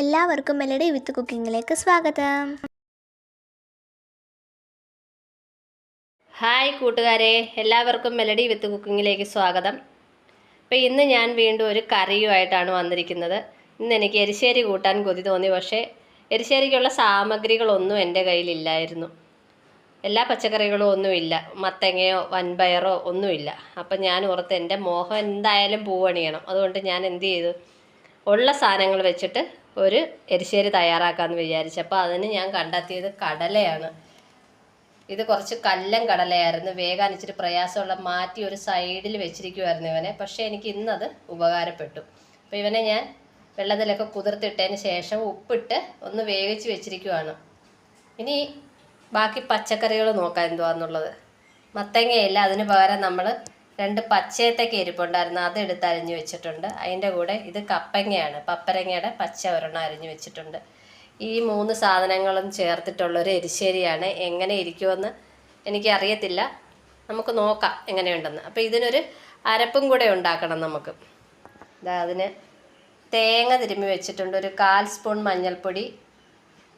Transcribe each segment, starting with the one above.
എല്ലാവർക്കും മെലഡി വിത്ത് കുക്കിങ്ങിലേക്ക് സ്വാഗതം. ഹായ് കൂട്ടുകാരെ എല്ലാവർക്കും മെലഡി വിത്ത് കുക്കിങ്ങിലേക്ക് സ്വാഗതം. അപ്പോൾ ഇന്ന് ഞാൻ വീണ്ടും ഒരു കറിയുമായിട്ടാണ് വന്നിരിക്കുന്നത്. ഇന്ന് എനിക്ക് എരിശ്ശേരി കൂട്ടാൻ കൊതി തോന്നി പക്ഷേ എരിശ്ശേരിക്കുള്ള സാമഗ്രികളൊന്നും എന്റെ കയ്യിലില്ലായിരുന്നു. എല്ലാ പച്ചക്കറികളും ഒന്നുമില്ല. മത്തങ്ങയോ വൻപയറോ ഒന്നുമില്ല. അപ്പം ഞാൻ ഓർത്ത് എന്റെ മോഹം എന്തായാലും പൂവണിയണം. അതുകൊണ്ട് ഞാൻ എന്ത് ചെയ്തു? ഉള്ള സാധനങ്ങൾ വെച്ചിട്ട് ഒരു എരിശ്ശേരി തയ്യാറാക്കാമെന്ന് വിചാരിച്ചു. അപ്പോൾ അതിന് ഞാൻ കണ്ടെത്തിയത് കടലയാണ്. ഇത് കുറച്ച് കല്ലൻ കടലയായിരുന്നു. വേഗം ഇച്ചിരി പ്രയാസമുള്ള മാറ്റി ഒരു സൈഡിൽ വെച്ചിരിക്കുമായിരുന്നു ഇവനെ. പക്ഷേ എനിക്ക് ഇന്നത് ഉപകാരപ്പെട്ടു. അപ്പോൾ ഇവനെ ഞാൻ വെള്ളത്തിലൊക്കെ കുതിർത്തിട്ടതിന് ശേഷം ഉപ്പിട്ട് ഒന്ന് വേവിച്ച് വെച്ചിരിക്കുവാണ്. ഇനി ബാക്കി പച്ചക്കറികൾ നോക്കാം എന്തുവാന്നുള്ളത്. മത്തങ്ങയില്ല അതിന് പകരം നമ്മൾ രണ്ട് പച്ചയത്തൊക്കെ ഇരിപ്പുണ്ടായിരുന്നു അത് എടുത്ത് അരിഞ്ഞു വെച്ചിട്ടുണ്ട്. അതിന്റെ കൂടെ ഇത് കപ്പങ്ങയാണ്. പപ്പരങ്ങയുടെ പച്ച ഒരെണ്ണം അരിഞ്ഞു വെച്ചിട്ടുണ്ട്. ഈ മൂന്ന് സാധനങ്ങളും ചേർത്തിട്ടുള്ളൊരു എരിശ്ശേരിയാണ്. എങ്ങനെ ഇരിക്കുമെന്ന് എനിക്കറിയത്തില്ല. നമുക്ക് നോക്കാം എങ്ങനെയുണ്ടെന്ന്. അപ്പോൾ ഇതിനൊരു അരപ്പും കൂടെ ഉണ്ടാക്കണം നമുക്ക്. ഇതാ അതിന് തേങ്ങ തിരുമ്മി വെച്ചിട്ടുണ്ട്. ഒരു കാൽ സ്പൂൺ മഞ്ഞൾപ്പൊടി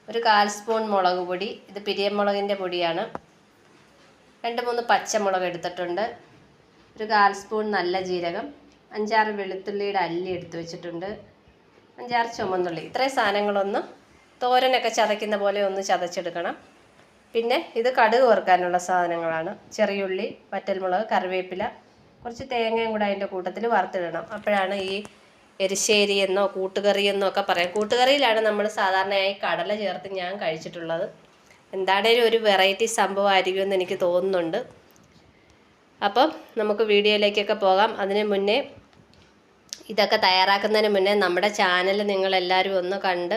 ഒരു കാൽ സ്പൂൺ മുളക് പൊടി ഇത് പിരിയമുളകിന്റെ പൊടിയാണ്. രണ്ട് മൂന്ന് പച്ചമുളക് എടുത്തിട്ടുണ്ട്. ഒരു കാൽ സ്പൂൺ നല്ല ജീരകം അഞ്ചാറ് വെളുത്തുള്ളിയുടെ അല്ലി എടുത്തു വെച്ചിട്ടുണ്ട്. അഞ്ചാറ് ചുമന്നുള്ളി. ഇത്രയും സാധനങ്ങളൊന്ന് തോരനൊക്കെ ചതയ്ക്കുന്ന പോലെ ഒന്ന് ചതച്ചെടുക്കണം. പിന്നെ ഇത് കടുക് വറുക്കാനുള്ള സാധനങ്ങളാണ്. ചെറിയുള്ളി വറ്റൽമുളക് കറിവേപ്പില കുറച്ച് തേങ്ങയും കൂടെ അതിന്റെ കൂട്ടത്തിൽ വറുത്തിടണം. അപ്പോഴാണ് ഈ എരിശ്ശേരി എന്നോ കൂട്ടുകറി എന്നോ ഒക്കെ പറയാം. കൂട്ടുകറിയിലാണ് നമ്മൾ സാധാരണയായി കടല ചേർത്ത് ഞാൻ കഴിച്ചിട്ടുള്ളത്. എന്താണേലും ഒരു വെറൈറ്റി സംഭവമായിരിക്കുമെന്ന് എനിക്ക് തോന്നുന്നുണ്ട്. അപ്പം നമുക്ക് വീഡിയോയിലേക്കൊക്കെ പോകാം. അതിന് മുന്നേ ഇതൊക്കെ തയ്യാറാക്കുന്നതിന് മുന്നേ നമ്മുടെ ചാനൽ നിങ്ങളെല്ലാവരും ഒന്ന് കണ്ട്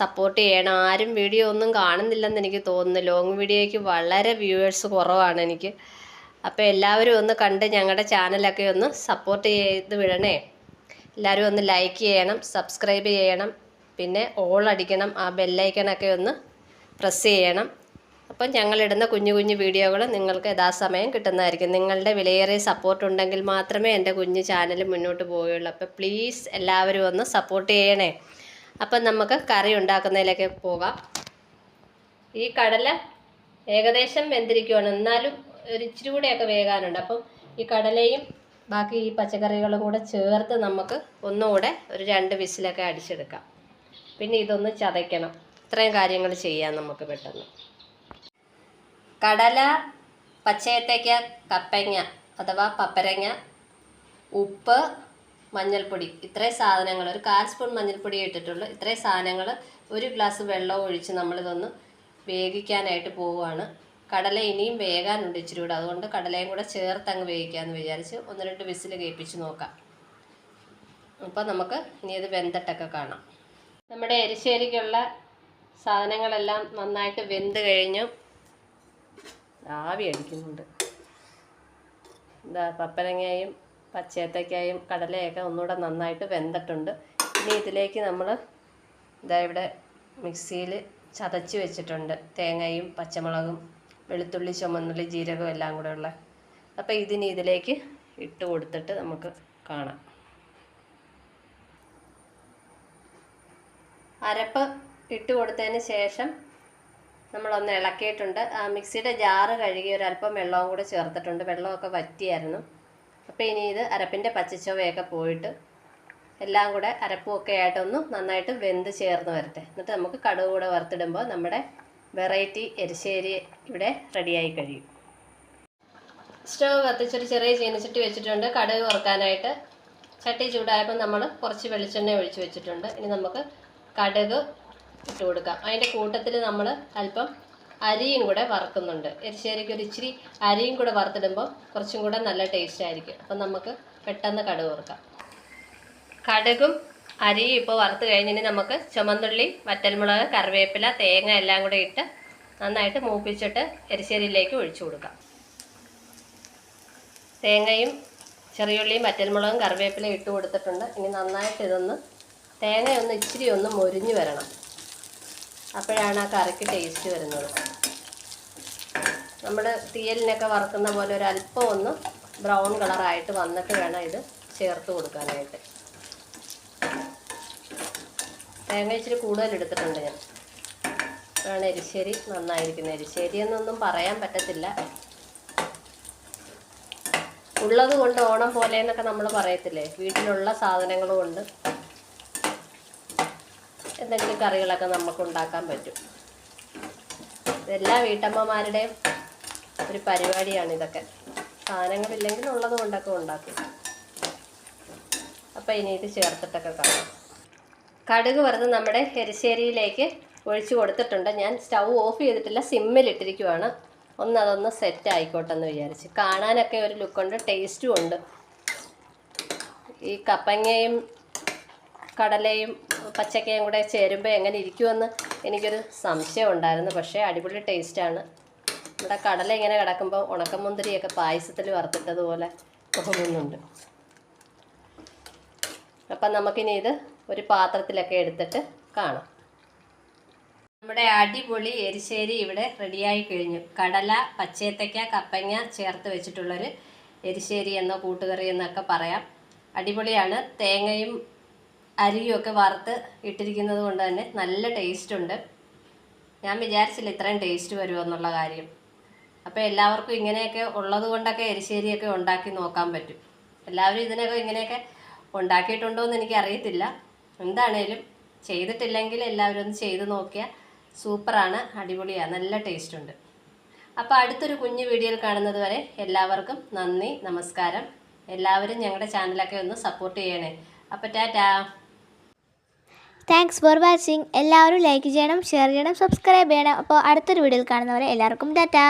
സപ്പോർട്ട് ചെയ്യണം. ആരും വീഡിയോ ഒന്നും കാണുന്നില്ലെന്ന് എനിക്ക് തോന്നുന്നു. ലോങ് വീഡിയോയ്ക്ക് വളരെ വ്യൂവേഴ്സ് കുറവാണ് എനിക്ക്. അപ്പോൾ എല്ലാവരും ഒന്ന് കണ്ട് ഞങ്ങളുടെ ചാനലൊക്കെ ഒന്ന് സപ്പോർട്ട് ചെയ്ത് വിടണേ. എല്ലാവരും ഒന്ന് ലൈക്ക് ചെയ്യണം സബ്സ്ക്രൈബ് ചെയ്യണം. പിന്നെ ഓൾ അടിക്കണം ആ ബെല്ലൈക്കണൊക്കെ ഒന്ന് പ്രസ് ചെയ്യണം. അപ്പം ഞങ്ങളിടുന്ന കുഞ്ഞു കുഞ്ഞു വീഡിയോകൾ നിങ്ങൾക്ക് യഥാസമയം കിട്ടുന്നതായിരിക്കും. നിങ്ങളുടെ വിലയേറിയ സപ്പോർട്ട് ഉണ്ടെങ്കിൽ മാത്രമേ എന്റെ കുഞ്ഞു ചാനൽ മുന്നോട്ട് പോവുകയുള്ളൂ. അപ്പോൾ പ്ലീസ് എല്ലാവരും ഒന്ന് സപ്പോർട്ട് ചെയ്യണേ. അപ്പം നമുക്ക് കറി ഉണ്ടാക്കുന്നതിലേക്ക് പോകാം. ഈ കടല ഏകദേശം വെന്തിരിക്കുവാണ്. എന്നാലും ഒരു ഇച്ചിരി കൂടെയൊക്കെ വേകാനുണ്ട്. അപ്പം ഈ കടലയും ബാക്കി ഈ പച്ചക്കറികളും കൂടെ ചേർത്ത് നമുക്ക് ഒന്നുകൂടെ ഒരു രണ്ട് വിസിലൊക്കെ അടിച്ചെടുക്കാം. പിന്നെ ഇതൊന്ന് ചതയ്ക്കണം. ഇത്രയും കാര്യങ്ങൾ ചെയ്യാം നമുക്ക് പെട്ടെന്ന്. കടല പച്ചയത്തേക്ക കപ്പങ്ങ അഥവാ പപ്പരങ്ങ ഉപ്പ് മഞ്ഞൾപ്പൊടി. ഇത്രയും സാധനങ്ങൾ ഒരു കാൽ സ്പൂൺ മഞ്ഞൾപ്പൊടി ഇട്ടിട്ടുള്ളൂ. ഇത്രയും സാധനങ്ങൾ ഒരു ഗ്ലാസ് വെള്ളം ഒഴിച്ച് നമ്മളിതൊന്ന് വേവിക്കാനായിട്ട് പോവുകയാണ്. കടല ഇനിയും വേകാനുണ്ട് ഇച്ചിരി കൂടെ. അതുകൊണ്ട് കടലയും കൂടെ ചേർത്ത് അങ്ങ് വേവിക്കാമെന്ന് വിചാരിച്ച് ഒന്ന് രണ്ട് വിസിൽ കേൾപ്പിച്ച് നോക്കാം. അപ്പോൾ നമുക്ക് ഇനി ഇത് വെന്തട്ടൊക്കെ കാണാം. നമ്മുടെ എരിശ്ശേരിക്കുള്ള സാധനങ്ങളെല്ലാം നന്നായിട്ട് വെന്ത് കഴിഞ്ഞു. ആവി അടിക്കുന്നുണ്ട്. എന്താ പപ്പരങ്ങയും പച്ചേത്തക്കായും കടലയൊക്കെ ഒന്നുകൂടെ നന്നായിട്ട് വെന്തിട്ടുണ്ട്. ഇനി ഇതിലേക്ക് നമ്മൾ ഇതാ ഇവിടെ മിക്സിയിൽ ചതച്ച് വെച്ചിട്ടുണ്ട്. തേങ്ങയും പച്ചമുളകും വെളുത്തുള്ളി ചുമന്നുള്ളി ജീരകവും എല്ലാം കൂടെ ഉള്ള. അപ്പോൾ ഇതിനി ഇതിലേക്ക് ഇട്ട് കൊടുത്തിട്ട് നമുക്ക് കാണാം. അരപ്പ് ഇട്ട് കൊടുത്തതിന് ശേഷം നമ്മളൊന്ന് ഇളക്കിയിട്ടുണ്ട്. മിക്സിയുടെ ജാറ് കഴുകി ഒരല്പം വെള്ളവും കൂടെ ചേർത്തിട്ടുണ്ട്. വെള്ളമൊക്കെ വറ്റിയായിരുന്നു. അപ്പോൾ ഇനി ഇത് അരപ്പിന്റെ പച്ചച്ചുവയൊക്കെ പോയിട്ട് എല്ലാം കൂടെ അരപ്പുമൊക്കെ ആയിട്ടൊന്ന് നന്നായിട്ട് വെന്ത് ചേർന്ന് വരട്ടെ. എന്നിട്ട് നമുക്ക് കടുക് കൂടെ വറുത്തിടുമ്പോൾ നമ്മുടെ വെറൈറ്റി എരിശ്ശേരി ഇവിടെ റെഡിയായി കഴിയും. സ്റ്റവ് കത്തിച്ചൊരു ചെറിയ ചീനച്ചട്ടി വെച്ചിട്ടുണ്ട്. കടുക് വറുക്കാനായിട്ട് ചട്ടി ചൂടായപ്പോൾ നമ്മൾ കുറച്ച് വെളിച്ചെണ്ണ ഒഴിച്ച് വെച്ചിട്ടുണ്ട്. ഇനി നമുക്ക് കടുക് ഇട്ട് കൊടുക്കാം അതിന്റെ കൂട്ടത്തിൽ നമ്മൾ അല്പം അരിയും കൂടെ വറുക്കുന്നുണ്ട്. എരിശ്ശേരിക്ക് ഒരു ഇച്ചിരി അരിയും കൂടെ വറുത്തിടുമ്പോൾ കുറച്ചും കൂടെ നല്ല ടേസ്റ്റ് ആയിരിക്കും. അപ്പം നമുക്ക് പെട്ടെന്ന് കടുക് വറുക്കാം. കടുകും അരിയും ഇപ്പോൾ വറുത്ത് കഴിഞ്ഞിന് നമുക്ക് ചുമന്നുള്ളി വറ്റൽമുളക് കറിവേപ്പില തേങ്ങ എല്ലാം കൂടെ ഇട്ട് നന്നായിട്ട് മൂപ്പിച്ചിട്ട് എരിശ്ശേരിയിലേക്ക് ഒഴിച്ചു കൊടുക്കാം. തേങ്ങയും ചെറിയുള്ളിയും വറ്റൽമുളകും കറിവേപ്പിലയും ഇട്ട് കൊടുത്തിട്ടുണ്ട്. ഇനി നന്നായിട്ട് ഇതൊന്ന് തേങ്ങയൊന്ന് ഇച്ചിരി ഒന്ന് മുരിഞ്ഞു വരണം. അപ്പോഴാണ് ആ കറിക്ക് ടേസ്റ്റ് വരുന്നത്. നമ്മൾ തീയലിനൊക്കെ വറുക്കുന്ന പോലെ ഒരു അല്പം ഒന്ന് ബ്രൗൺ കളറായിട്ട് വന്നിട്ട് വേണം ഇത് ചേർത്ത് കൊടുക്കാനായിട്ട്. തേങ്ങ ഇച്ചിരി കൂടുതൽ എടുത്തിട്ടുണ്ട് ഞാൻ. അതാണ് എരിശ്ശേരി നന്നായിരിക്കുന്നത് എരിശ്ശേരി എന്നൊന്നും പറയാൻ പറ്റത്തില്ല. ഉള്ളത് കൊണ്ട് ഓണം പോലെ എന്നൊക്കെ നമ്മൾ പറയത്തില്ലേ? വീട്ടിലുള്ള സാധനങ്ങൾ കൊണ്ട് എന്തെങ്കിലും കറികളൊക്കെ നമുക്ക് ഉണ്ടാക്കാൻ പറ്റും. ഇതെല്ലാം വീട്ടമ്മമാരുടെയും ഒരു പരിപാടിയാണ് ഇതൊക്കെ. സാധനങ്ങളില്ലെങ്കിൽ ഉള്ളത് കൊണ്ടൊക്കെ ഉണ്ടാക്കും. അപ്പം ഇനി ഇത് ചേർത്തിട്ടൊക്കെ കാണാം. കടുക് വറുത്ത് നമ്മുടെ എരിശ്ശേരിയിലേക്ക് ഒഴിച്ചു കൊടുത്തിട്ടുണ്ട്. ഞാൻ സ്റ്റൗ ഓഫ് ചെയ്തിട്ടില്ല സിമ്മിലിട്ടിരിക്കുവാണ് ഒന്ന് അതൊന്ന് സെറ്റ് ആയിക്കോട്ടെ എന്ന് വിചാരിച്ച്. കാണാനൊക്കെ ഒരു ലുക്കുണ്ട് ടേസ്റ്റും ഉണ്ട്. ഈ കപ്പങ്ങയും കടലയും പച്ചക്കയും കൂടെ ചേരുമ്പോൾ എങ്ങനെ ഇരിക്കുമെന്ന് എനിക്കൊരു സംശയം ഉണ്ടായിരുന്നു. പക്ഷേ അടിപൊളി ടേസ്റ്റാണ് നമ്മുടെ കടല ഇങ്ങനെ കിടക്കുമ്പോൾ ഉണക്കമുന്തിരിയൊക്കെ പായസത്തിൽ വറുത്തിട്ടതുപോലെ തോന്നുന്നുണ്ട്. അപ്പം നമുക്കിനി ഇത് ഒരു പാത്രത്തിലൊക്കെ എടുത്തിട്ട് കാണാം. നമ്മുടെ അടിപൊളി എരിശ്ശേരി ഇവിടെ റെഡിയായി കഴിഞ്ഞു. കടല പച്ചേത്തയ്ക്ക കപ്പങ്ങ ചേർത്ത് വെച്ചിട്ടുള്ളൊരു എരിശ്ശേരി എന്നോ കൂട്ടുകറി എന്നൊക്കെ പറയാം. അടിപൊളിയാണ്. തേങ്ങയും അരിയും ഒക്കെ വറുത്ത് ഇട്ടിരിക്കുന്നത് കൊണ്ട് തന്നെ നല്ല ടേസ്റ്റ് ഉണ്ട്. ഞാൻ വിചാരിച്ചില്ല ഇത്രയും ടേസ്റ്റ് വരുമെന്നുള്ള കാര്യം. അപ്പോൾ എല്ലാവർക്കും ഇങ്ങനെയൊക്കെ ഉള്ളത് കൊണ്ടൊക്കെ എരിശ്ശേരിയൊക്കെ ഉണ്ടാക്കി നോക്കാൻ പറ്റും. എല്ലാവരും ഇതിനൊക്കെ ഇങ്ങനെയൊക്കെ ഉണ്ടാക്കിയിട്ടുണ്ടോ എന്ന് എനിക്കറിയത്തില്ല. എന്താണേലും ചെയ്തിട്ടില്ലെങ്കിൽ എല്ലാവരും ഒന്ന് ചെയ്ത് നോക്കിയാൽ സൂപ്പറാണ് അടിപൊളിയാണ് നല്ല ടേസ്റ്റ് ഉണ്ട്. അപ്പോൾ അടുത്തൊരു കുഞ്ഞു വീഡിയോയിൽ കാണുന്നത് വരെ എല്ലാവർക്കും നന്ദി നമസ്കാരം. എല്ലാവരും ഞങ്ങളുടെ ചാനലൊക്കെ ഒന്ന് സപ്പോർട്ട് ചെയ്യണേ. അപ്പോൾ ടാറ്റാ. താങ്ക്സ് ഫോർ വാച്ചിങ് എല്ലാവരും ലൈക്ക് ചെയ്യണം ഷെയർ ചെയ്യണം സബ്സ്ക്രൈബ് ചെയ്യണം. അപ്പോൾ അടുത്തൊരു വീഡിയോയിൽ കാണുന്നവരെ എല്ലാവർക്കും ടാറ്റാ